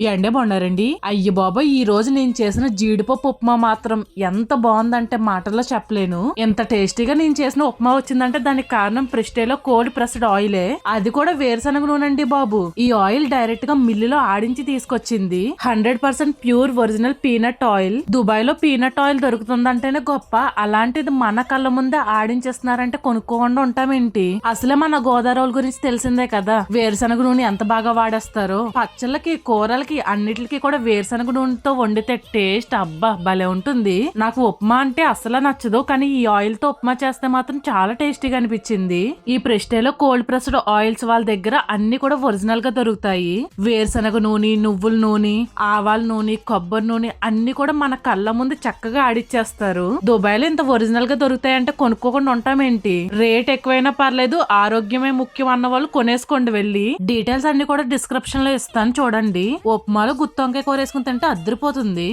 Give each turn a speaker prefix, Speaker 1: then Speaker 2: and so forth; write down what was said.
Speaker 1: ఎండే బాగున్నారండి? అయ్య బాబాయ్ ఈ రోజు నేను చేసిన జీడిపప్పు ఉప్మా మాత్రం ఎంత బాగుందంటే మాటల్లో చెప్పలేను. ఎంత టేస్టీగా నేను చేసిన ఉప్మా వచ్చిందంటే దానికి కారణం ప్రిస్టేలో కోల్డ్ ప్రెస్డ్ ఆయిలే. అది కూడా వేరుశనగ నూనె అండి బాబు. ఈ ఆయిల్ డైరెక్ట్గా మిల్లులో ఆడించి తీసుకొచ్చింది. Hundred percent pure original peanut oil. దుబాయ్లో పీనట్ ఆయిల్ దొరుకుతుందంటేనే గొప్ప. అలాంటిది మన కళ్ళ ముందే ఆడించేస్తున్నారంటే కొనుక్కోకుండా ఉంటామేంటి? అసలే మన గోదావరి గురించి తెలిసిందే కదా. వేరుశనగ నూనె ఎంత బాగా వాడేస్తారో. పచ్చళ్ళకి కూరలకి అన్నిటికి కూడా వేరుశనగ నూనెతో వండితే టేస్ట్ అబ్బా భలే ఉంటుంది. నాకు ఉప్మా అంటే అసలు నచ్చదు కానీ ఈ ఆయిల్తో ఉప్మా చేస్తే మాత్రం చాలా టేస్టీగా అనిపించింది. ఈ ప్రెస్టేలో కోల్డ్ ప్రెస్డ్ ఆయిల్స్ వాళ్ళ దగ్గర అన్ని కూడా ఒరిజినల్గా దొరుకుతాయి. వేరుశనగ నూనె నువ్వుల నూనె ఆవాల నూనె కొబ్బరి నూనె అన్ని కూడా మన కళ్ళ ముందు చక్కగా ఆడిచ్చేస్తారు. దుబాయ్లో ఇంత ఒరిజినల్గా దొరుకుతాయంటే కొనుక్కోకుండా ఉంటామేంటి? రేట్ ఎక్కువైనా పర్లేదు ఆరోగ్యమే ముఖ్యం అన్న వాళ్ళు కొనేసుకోండి వెళ్ళి. డీటెయిల్స్ అన్ని కూడా డిస్క్రిప్షన్లో ఇస్తాను చూడండి. ఉప్మాలో గుత్తొంకాయ కూర వేసుకుని తింటే అద్దరిపోతుంది